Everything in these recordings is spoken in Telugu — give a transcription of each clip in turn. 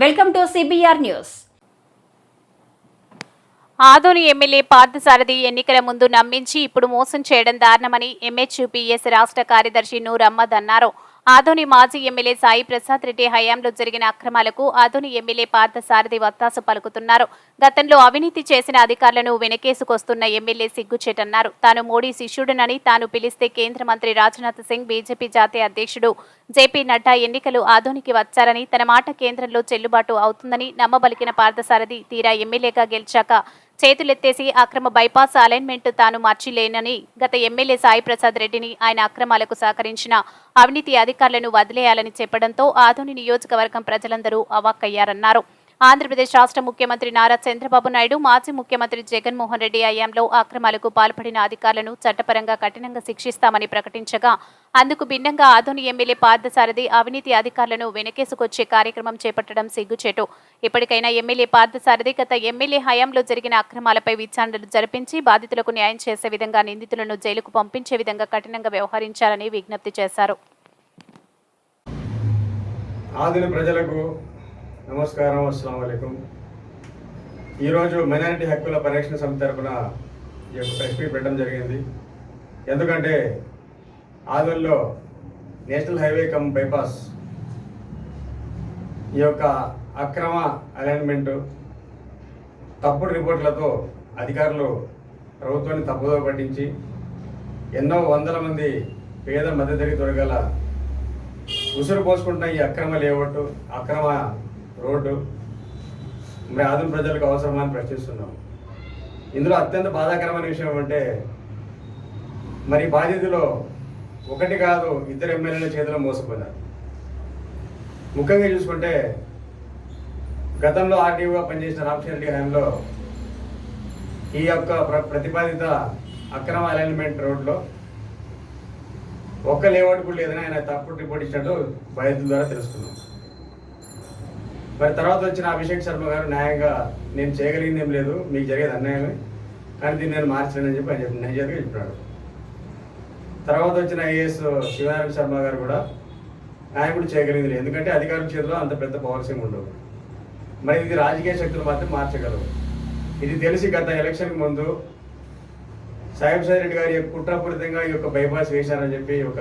Welcome to CBR news Adoni MLA Parthasarathi ఎన్నికల ముందు నమ్మించి ఇప్పుడు మోసం చేయడం దారుణమని ఎంహెచ్యుపిఎస్ రాష్ట్ర కార్యదర్శి నూర్ అహ్మద్ అన్నారు ఆదోని మాజీ ఎమ్మెల్యే సాయి ప్రసాద్ రెడ్డి హయాంలో జరిగిన అక్రమాలకు ఆదోని ఎమ్మెల్యే పార్థసారథి వత్తాసు పలుకుతున్నారు. గతంలో అవినీతి చేసిన అధికారులను వెనకేసుకొస్తున్న ఎమ్మెల్యే సిగ్గుచేటన్నారు తాను మోడీ శిష్యుడనని తాను పిలిస్తే కేంద్ర మంత్రి రాజ్నాథ్ సింగ్ బీజేపీ జాతీయ అధ్యక్షుడు జేపీ నడ్డా ఎన్నికలు ఆధునికి వచ్చారని తన మాట కేంద్రంలో చెల్లుబాటు అవుతుందని నమ్మబలికిన పార్థసారథి తీరా ఎమ్మెల్యేగా గెలిచాక చేతులెత్తేసి అక్రమ బైపాస్ అలైన్మెంట్ తాను మార్చిలేనని గత ఎమ్మెల్యే సాయి ప్రసాద్ రెడ్డిని ఆయన అక్రమాలకు సహకరించిన అవినీతి అధికారులను వదిలేయాలని చెప్పడంతో ఆదోని నియోజకవర్గం ప్రజలందరూ అవాక్కయ్యారన్నారు. ఆంధ్రప్రదేశ్ రాష్ట్ర ముఖ్యమంత్రి నారా చంద్రబాబు నాయుడు మాజీ ముఖ్యమంత్రి జగన్మోహన్ రెడ్డి హయాంలో అక్రమాలకు పాల్పడిన అధికారులను చట్టపరంగా కఠినంగా శిక్షిస్తామని ప్రకటించగా అందుకు భిన్నంగా ఆధుని ఎమ్మెల్యే పార్థసారథి అవినీతి అధికారులను వెనకేసుకొచ్చే కార్యక్రమం చేపట్టడం సిగ్గుచేటు. ఇప్పటికైనా ఎమ్మెల్యే పార్థసారథి గత ఎమ్మెల్యే హయాంలో జరిగిన అక్రమాలపై విచారణలు జరిపించి బాధితులకు న్యాయం చేసే విధంగా నిందితులను జైలుకు పంపించే విధంగా కఠినంగా వ్యవహరించాలని విజ్ఞప్తి చేశారు. ఆదిన ప్రజలకు నమస్కారం అస్సలం అయికం ఈరోజు మైనారిటీ హక్కుల పరిరక్షణ సమితి తరపున ఈ యొక్క ప్రెస్ మీట్ పెట్టడం జరిగింది. ఎందుకంటే ఆదుల్లో నేషనల్ హైవే కమ్ బైపాస్ ఈ యొక్క అక్రమ అలైన్మెంటు తప్పుడు రిపోర్ట్లతో అధికారులు ప్రభుత్వాన్ని తప్పుదో పట్టించి ఎన్నో వందల మంది పేద మధ్యతరగతి వర్గాల ఉసురు పోసుకుంటున్న ఈ అక్రమ లేవట్టు అక్రమ రోడ్డు. మరి ఆదిమ ప్రజలకు అవసరమా అని ప్రశ్నిస్తున్నాం ఇందులో అత్యంత బాధాకరమైన విషయం అంటే మరి బాధితులు ఒకటి కాదు ఇద్దరు ఎమ్మెల్యేల చేతిలో మోసపోయినారు. ముఖ్యంగా చూసుకుంటే గతంలో ఆర్టీఓగా పనిచేసిన రామచంద్ర హయాంలో ఈ యొక్క ప్ర- ప్రతిపాదిత అక్రమ అలైన్మెంట్ రోడ్లో ఒక్క లేఅవుట్ కూడా లేదని ఆయన తప్పుడు రిపోర్ట్ ఇచ్చినట్టు బాధితుల ద్వారా తెలుసుకున్నాం మరి తర్వాత వచ్చిన అభిషేక్ శర్మ గారు న్యాయంగా నేను చేయగలిగింది ఏం లేదు మీకు జరిగేది అన్యాయమే కానీ దీన్ని నేను మార్చలేనని చెప్పి ఆయన చెప్పి నైజర్గా చెప్పినాడు తర్వాత వచ్చిన ఐఏఎస్ శివనారాయణ శర్మ గారు కూడా ఆయన కూడా చేయగలిగింది లేదు ఎందుకంటే అధికారుల చేతిలో అంత పెద్ద పవర్సింగ్ ఉండవు మరి ఇది రాజకీయ శక్తులు మాత్రం మార్చగలవు. ఇది తెలిసి గత ఎలక్షన్ ముందు సాహెబ్ సాయి రెడ్డి గారి యొక్క కుట్రపూరితంగా ఈ యొక్క బైపాస్ వేశారని చెప్పి ఒక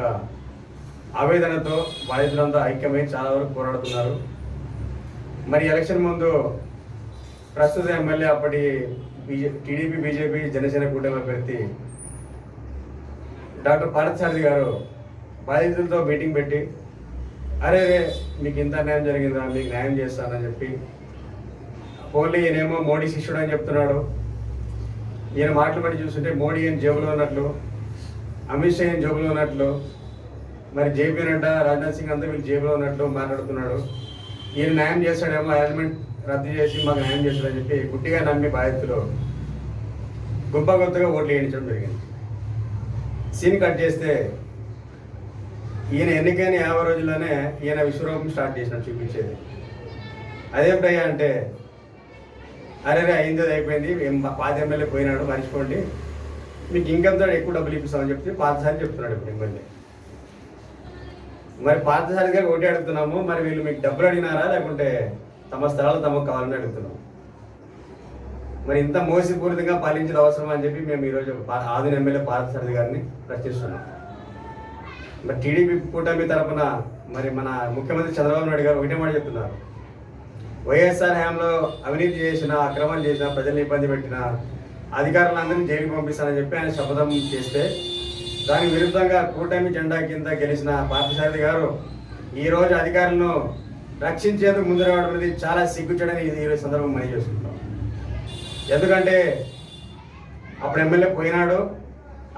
ఆవేదనతో బాధితులంతా ఐక్యమై చాలా వరకు పోరాడుతున్నారు. మరి ఎలక్షన్ ముందు ప్రస్తుత ఎమ్మెల్యే అప్పటి బీజే టీడీపీ బీజేపీ జనసేన కూటమి అభ్యర్థి డాక్టర్ పార్థసారథి గారు బాధితులతో మీటింగ్ పెట్టి అరే రే మీకు ఇంత న్యాయం జరిగిందా? మీకు న్యాయం చేస్తానని చెప్పి ఓన్లీ ఈయనేమో మోడీ శిష్యుడు అని చెప్తున్నాడు. ఈయన మాటలు బట్టి చూస్తుంటే మోడీ ఏం జేబులో ఉన్నట్లు అమిత్ షా ఏం జేబులో ఉన్నట్లు మరి జేపీ నడ్డా రాజ్నాథ్ సింగ్ అంతా వీళ్ళు జేబులో ఉన్నట్లు మాట్లాడుతున్నాడు. ఈయన న్యాయం చేస్తాడేమో అలైన్మెంట్ రద్దు చేసి మాకు న్యాయం చేస్తాడని చెప్పి గుట్టిగా నమ్మి బాధితులు గుంప గుంతగా ఓట్లు వేయించడం జరిగింది. సీన్ కట్ చేస్తే ఈయన ఎన్నికైన యాభై రోజుల్లోనే ఈయన విశ్వరూపం స్టార్ట్ చేసినట్టు చూపించేది. అదేమిటయ్యా అంటే అరే రే అయింది అది అయిపోయింది పాత ఎమ్మెల్యే పోయినాడు మర్చిపోండి. మీకు ఇంకంతో ఎక్కువ డబ్బులు ఇప్పిస్తామని చెప్తే పాతసారి చెప్తున్నాడు ఇప్పుడు ఎమ్మెల్యే. మరి పాతసారి గారు ఒకటి అడుగుతున్నాము. మరి వీళ్ళు మీకు డబ్బులు అడిగినారా? లేకుంటే తమ స్థలాలు తమకు కావాలని అడుగుతున్నాం మరి ఇంత మోసపూరితంగా పాలించిన అవసరం అని చెప్పి మేము ఈరోజు పా- ఆదిన ఎమ్మెల్యే పార్థసారథి గారిని ప్రశ్నిస్తున్నాం. మరి టీడీపీ కూటమి తరపున మరి మన ముఖ్యమంత్రి చంద్రబాబు నాయుడు గారు ఒకటే మాట చెప్తున్నారు. వైఎస్ఆర్ హయాంలో అవినీతి చేసిన అక్రమం చేసిన ప్రజల్ని ఇబ్బంది పెట్టిన అధికారులందరినీ జైలుకి పంపిస్తానని చెప్పి ఆయన శపథం చేస్తే దానికి విరుద్ధంగా కూటమి జెండా కింద గెలిచిన పార్థసారథి గారు ఈరోజు అధికారులను రక్షించేందుకు ముందు రావడం అనేది చాలా సిగ్గుచడని ఈ సందర్భం మనం చేసుకుంటాం ఎందుకంటే అప్పుడు ఎమ్మెల్యే పోయినాడు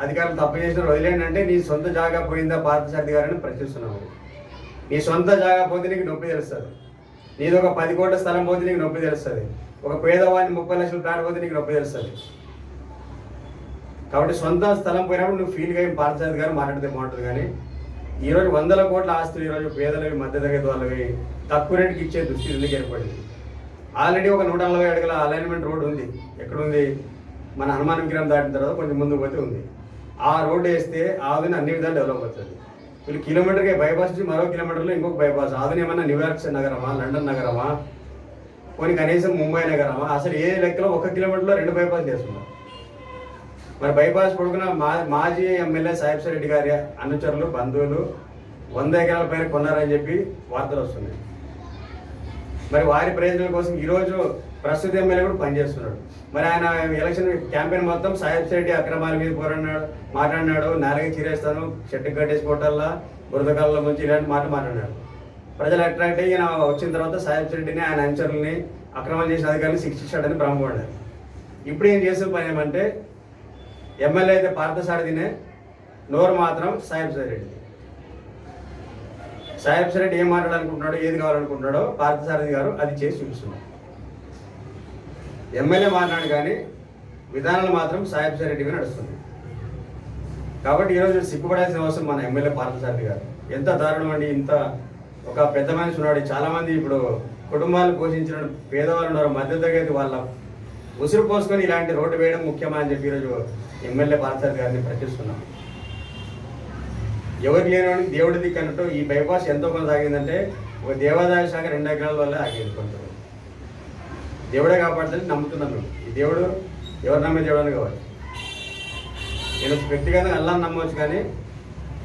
అధికారులు తప్పు చేసిన వదిలేండి అంటే నీ సొంత జాగా పోయిందా పార్థసారథి గారని ప్రశ్నిస్తున్నావు నీ సొంత జాగా పోతే నీకు నొప్పి తెలుస్తుంది. నీది ఒక పది కోట్ల స్థలం పోతే నీకు నొప్పి తెలుస్తుంది. ఒక పేదవాడిని ముప్పై లక్షల ప్లాట్ పోతే నీకు నొప్పి తెలుస్తుంది. కాబట్టి సొంత స్థలం పోయినప్పుడు నువ్వు ఫీల్గా ఏం పార్థసారథి గారు మాట్లాడితే బాగుంటుంది కానీ ఈరోజు వందల కోట్ల ఆస్తులు ఈరోజు పేదలవి మధ్యతరగతి వాళ్ళవి తక్కువ రేటుకి ఇచ్చే దుస్థితి ఎందుకు ఏర్పడింది? ఆల్రెడీ ఒక నూట నలభై అడుగుల అలైన్మెంట్ రోడ్ ఉంది. ఎక్కడుంది? మన హనుమాన్ విగ్రహం దాటిన తర్వాత కొంచెం ముందుకు పోతే ఉంది. ఆ రోడ్డు వేస్తే ఆదుని అన్ని విధాలు డెవలప్ అవుతుంది. వీళ్ళు కిలోమీటర్కి బైపాస్ నుంచి మరో కిలోమీటర్లో ఇంకొక బైపాస్ ఆదుని ఏమన్నా న్యూయార్క్ నగరమా లండన్ నగరమా పోనీ కనీసం ముంబై నగరమా అసలు ఏ లెక్కలో ఒక కిలోమీటర్లో రెండు బైపాస్ చేస్తున్నారు. మరి బైపాస్ పడుకున్న మా మాజీ ఎమ్మెల్యే సాహిబ్ రెడ్డి గారి అనుచరులు బంధువులు వంద ఎకరాల పైన కొన్నారని చెప్పి వార్తలు వస్తున్నాయి. మరి వారి ప్రయోజనాల కోసం ఈరోజు ప్రస్తుత ఎమ్మెల్యే కూడా పనిచేస్తున్నాడు. మరి ఆయన ఎలక్షన్ క్యాంపెయిన్ మొత్తం సాహిబ్ రెడ్డి అక్రమాల మీద పోరాడినాడు మాట్లాడినాడు. నాలుగే చీరేస్తాను. చెట్టు కట్టేసి కొట్టాలా? బురదకాలలో ముంచి ఇలాంటి మాట మాట్లాడినాడు. ప్రజలు అట్రాక్ట్ అయ్యి ఈయన వచ్చిన తర్వాత సాహిబ్ రెడ్డిని ఆయన అనుచరుల్ని అక్రమాలు చేసిన అధికారులు శిక్షించాడని భ్రమపడ్డారు. ఇప్పుడు ఏం చేసే పని ఏమంటే ఎమ్మెల్యే అయితే పార్థసారథినే నోరు మాత్రం సాహిబ్ రెడ్డి. సాహిబ్ రెడ్డి ఏం మాట్లాడాలనుకుంటున్నాడో ఏది కావాలనుకుంటున్నాడో పార్థసారథి గారు అది చేసి చూపిస్తున్నాడు ఎమ్మెల్యే మాట్లాడు కానీ విధానాలు మాత్రం సాహిబ్ రెడ్డి నడుస్తుంది. కాబట్టి ఈరోజు సిగ్గుపడాల్సిన అవసరం మన ఎమ్మెల్యే పార్థసారథి గారు. ఎంత దారుణం అండి ఇంత ఒక పెద్ద మనిషి ఉన్నాడు. చాలామంది ఇప్పుడు కుటుంబాలు పోషించిన పేదవాళ్ళు ఉన్నారు మధ్య తరగతి వాళ్ళ ఉసురు పోసుకొని ఇలాంటి రోడ్డు వేయడం ముఖ్యమా అని చెప్పి ఈరోజు ఎమ్మెల్యే పార్థర్ గారిని ప్రశ్నిస్తున్నాం. ఎవరు లేని దేవుడి దిక్కు ఈ బైపాస్ ఎంతో కొంత ఆగిందంటే ఒక దేవాదాయ శాఖ రెండు ఎకరాల వల్ల ఆగింది కొంత దేవుడే కాపాడుతుంది నమ్ముతున్నాం మేము. ఈ దేవుడు ఎవరు నమ్మే దేవుడు అని కావాలి. నేను వ్యక్తిగతంగా అల్లా నమ్మవచ్చు కానీ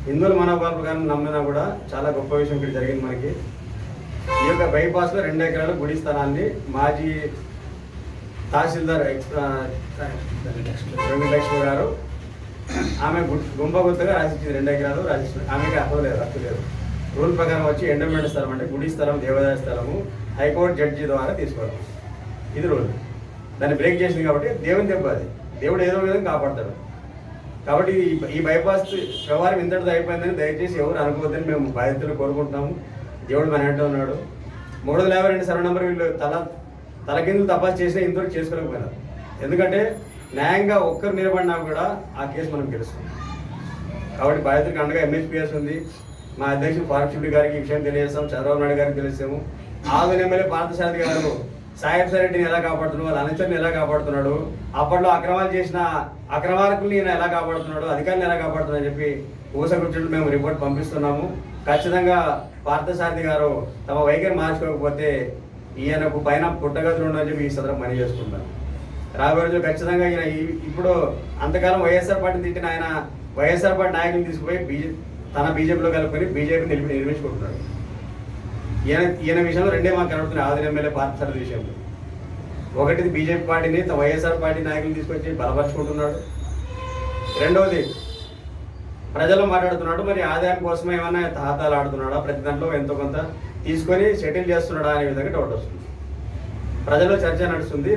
హిందువుల మనోభావ కానీ నమ్మినా కూడా చాలా గొప్ప విషయం ఇక్కడ జరిగింది మనకి. ఈ యొక్క బైపాస్లో రెండు ఎకరాల గుడి స్థలాన్ని మాజీ తహసీల్దార్ ఎక్స్ వెంకటలక్ష్మి గారు. ఆమె గు- గుంప గుత్తగా రాసిచ్చింది రెండు ఎకరాలు రాసిచ్చింది. ఆమెకి అర్థం లేదు హక్కు లేదు. రూల్ ప్రకారం వచ్చి ఎండోమెంట్ స్థలం అంటే గుడి స్థలం దేవాదాయ స్థలము హైకోర్టు జడ్జి ద్వారా తీసుకోవడం. ఇది రూల్. దాన్ని బ్రేక్ చేసింది కాబట్టి దేవుని దెబ్బ అది. దేవుడు ఏదో విధంగా కాపాడతాడు. కాబట్టి ఈ- బైపాస్ వ్యవహారం ఇంతటితో అయిపోయిందని దయచేసి ఎవరు అనుకోవద్దని మేము బాధ్యతలు కోరుకుంటున్నాము. దేవుడు మన ఉన్నాడు. మూడు వందల యాభై రెండు సర్వ నెంబర్ వీళ్ళు తల తలకిందులు తపాసు చేసినా ఇంతవరకు చేసుకోలేకపోయినారు ఎందుకంటే న్యాయంగా ఒక్కరు నిలబడినా కూడా ఆ కేసు మనం గెలుస్తుంది కాబట్టి బాధితులకు అండగా ఎంహెచ్పిఎస్ ఉంది. మా అధ్యక్షుడు పార్క్షుడి గారికి ఈ విషయం తెలియజేస్తాం. చంద్రబాబు నాయుడు గారికి తెలిసాము ఆవిడ ఎమ్మెల్యే పార్థసారథి గారు సాహెబ్ రెడ్డిని ఎలా కాపాడుతున్నాడు వాళ్ళ అనుచరుని ఎలా కాపాడుతున్నాడు అప్పట్లో అక్రమాలు చేసిన అక్రమార్కుల్ని ఈయన ఎలా కాపాడుతున్నాడు అధికారులను ఎలా కాపాడుతున్నాడు అని చెప్పి ఊసగుచ్చుడు మేము రిపోర్ట్ పంపిస్తున్నాము. ఖచ్చితంగా పార్థసారథి గారు తమ వైఖరి మార్చుకోకపోతే ఈయనకు పైన పుట్టగతులు ఉండని చెప్పి ఈ సదరం పని చేసుకుంటాను రాబోయే రోజులు ఖచ్చితంగా ఈయన ఈ- ఇప్పుడు అంతకాలం వైఎస్ఆర్ పార్టీని తిట్టిన ఆయన వైఎస్ఆర్ పార్టీ నాయకులు తీసుకుపోయి బీజే తన బీజేపీలో కలుపుకొని బీజేపీ నిలిపి నిర్మించుకుంటున్నాడు ఈయన ఈయన విషయంలో రెండే మాకు కనబడుతున్నాయి. ఆదిన ఎమ్మెల్యే పార్థసారథి విషయంలో. ఒకటిది బీజేపీ పార్టీని వైఎస్ఆర్ పార్టీ నాయకులు తీసుకొచ్చి బలపరుచుకుంటున్నాడు రెండవది ప్రజలు మాట్లాడుతున్నాడు మరి ఆదాయం కోసం ఏమన్నా తాతాలు ఆడుతున్నాడా? ప్రతి దాంట్లో ఎంతో కొంత తీసుకొని సెటిల్ చేస్తున్నాడా అనే విధంగా డౌట్ వస్తుంది. ప్రజల్లో చర్చ నడుస్తుంది.